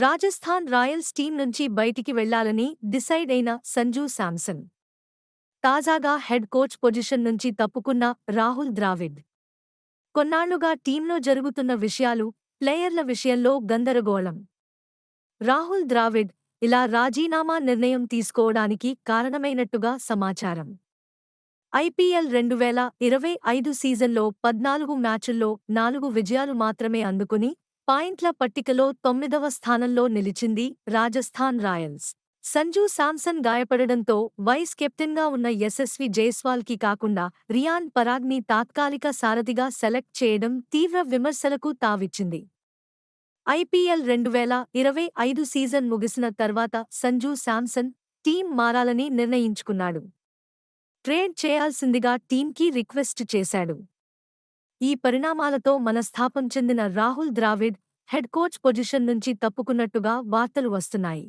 Rajasthan Royals team నుంచి బయటికి వెళ్ళాలని డిసైడ్ అయిన సంజూ శాంసన్. తాజాగా హెడ్ కోచ్ పొజిషన్ నుంచి తప్పుకున్న రాహుల్ ద్రావిడ్. కొన్నాళ్ళుగా టీంలో జరుగుతున్న విషయాలు ప్లేయర్ల విషయంలో గందరగోళం. రాహుల్ ద్రావిడ్ ఇలా రాజీనామా నిర్ణయం తీసుకోవడానికి కారణమైనట్టుగా సమాచారం. ఐపీఎల్ రెండు వేల ఇరవై ఐదు సీజన్లో పద్నాలుగు మ్యాచుల్లో నాలుగు విజయాలు మాత్రమే అందుకుని పాయింట్ల పట్టికలో తొమ్మిదవ స్థానంలో నిలిచింది రాజస్థాన్ రాయల్స్. సంజూ శాంసన్ గాయపడడంతో వైస్ కెప్టెన్గా ఉన్న యశస్వి జైస్వాల్కి కాకుండా రియాన్ పరాగ్ని తాత్కాలిక సారథిగా సెలెక్ట్ చేయడం తీవ్ర విమర్శలకు తావిచ్చింది. ఐపీఎల్ రెండు వేల ఇరవై ఐదు సీజన్ ముగిసిన తర్వాత సంజూ శాంసన్ టీం మారాలని నిర్ణయించుకున్నాడు. ట్రేడ్ చేయాల్సిందిగా టీంకి రిక్వెస్ట్ చేశాడు. ఈ పరిణామాలతో మనస్థాపం చెందిన Rahul Dravid head coach position నుంచి తప్పుకున్నట్టుగా వార్తలు వస్తున్నాయి.